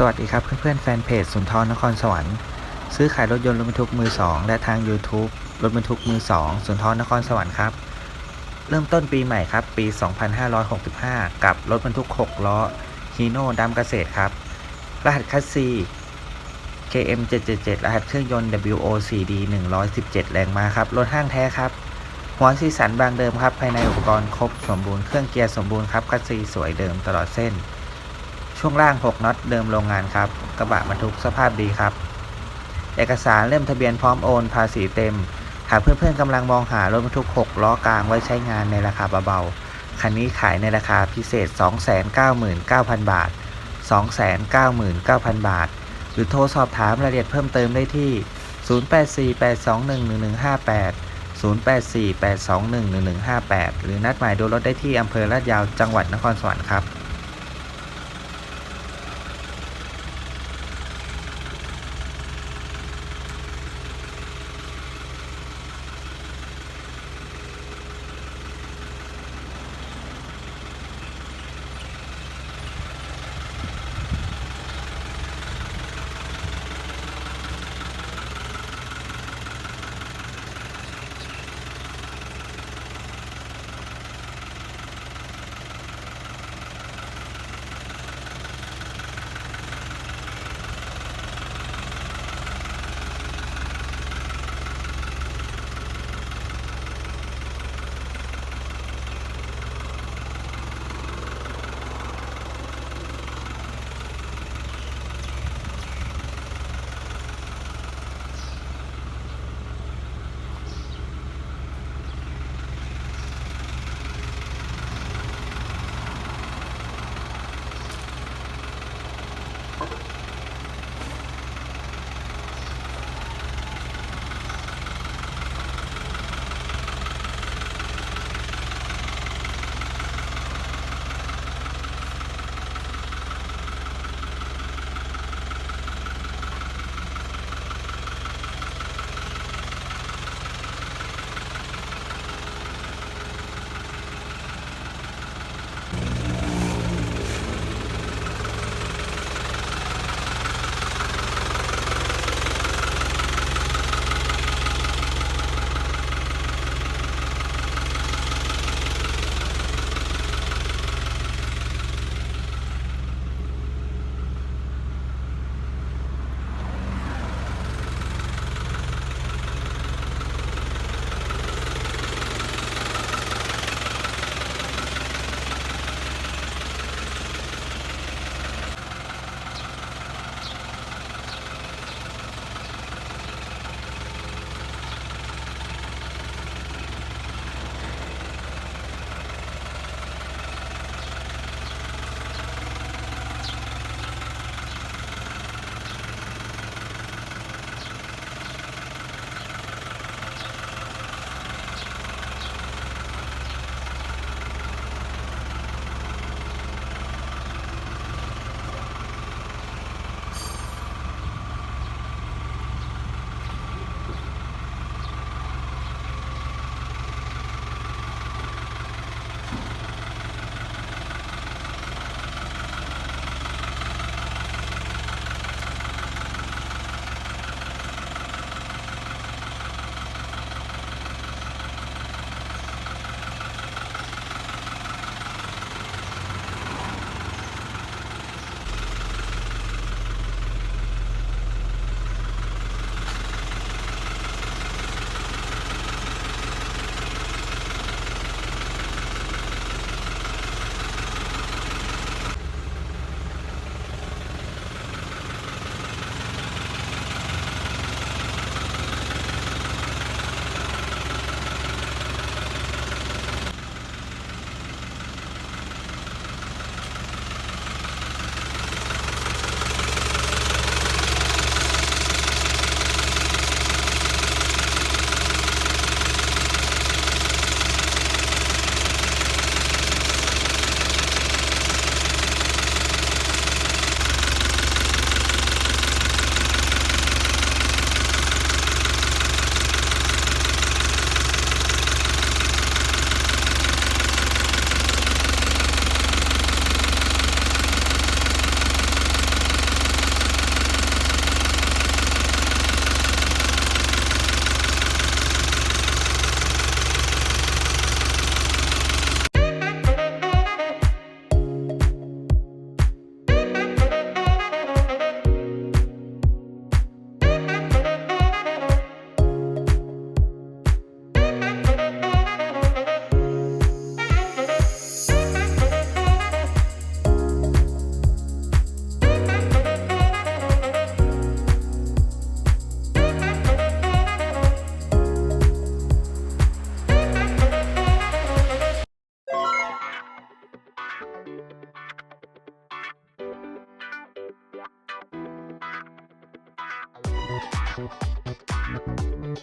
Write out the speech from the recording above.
สวัสดีครับเพื่อนๆแฟนเพจสุนทรนครสวรรค์ซื้อขายรถยนต์รถบรรทุกมือ2และทาง YouTube รถบรรทุกมือ2สุนทรนครสวรรค์ครับ เริ่มต้นปีใหม่ครับ ปี 2565 กับรถบรรทุก 6 ล้อฮีโน่ดำเกษตรครับ รหัสคัสซี KM 777 รหัสเครื่องยนต์ WOCD 117 แรงม้าครับ รถห้างแท้ครับ หัวสีสันบางเดิมครับ ภายในอุปกรณ์ครบสมบูรณ์เครื่องเกียร์สมบูรณ์ครับคัสซีสวยเดิมตลอดเส้น ช่วงล่าง 6น็อตเดิมโรงงานครับ กระบะบรรทุกสภาพดีครับ เอกสารเล่มทะเบียนพร้อมโอน ภาษีเต็ม หากเพื่อนๆกำลังมองหารถบรรทุก 6 ล้อกลางไว้ใช้งานในราคาเบาๆ คันนี้ขายในราคาพิเศษ 299,000 บาท 299,000 บาท หรือโทรสอบถามรายละเอียดเพิ่มเติมได้ที่ 0848211158 0848211158 หรือนัดหมายดูรถได้ที่อำเภอลาดยาวจังหวัดนครสวรรค์ครับ Música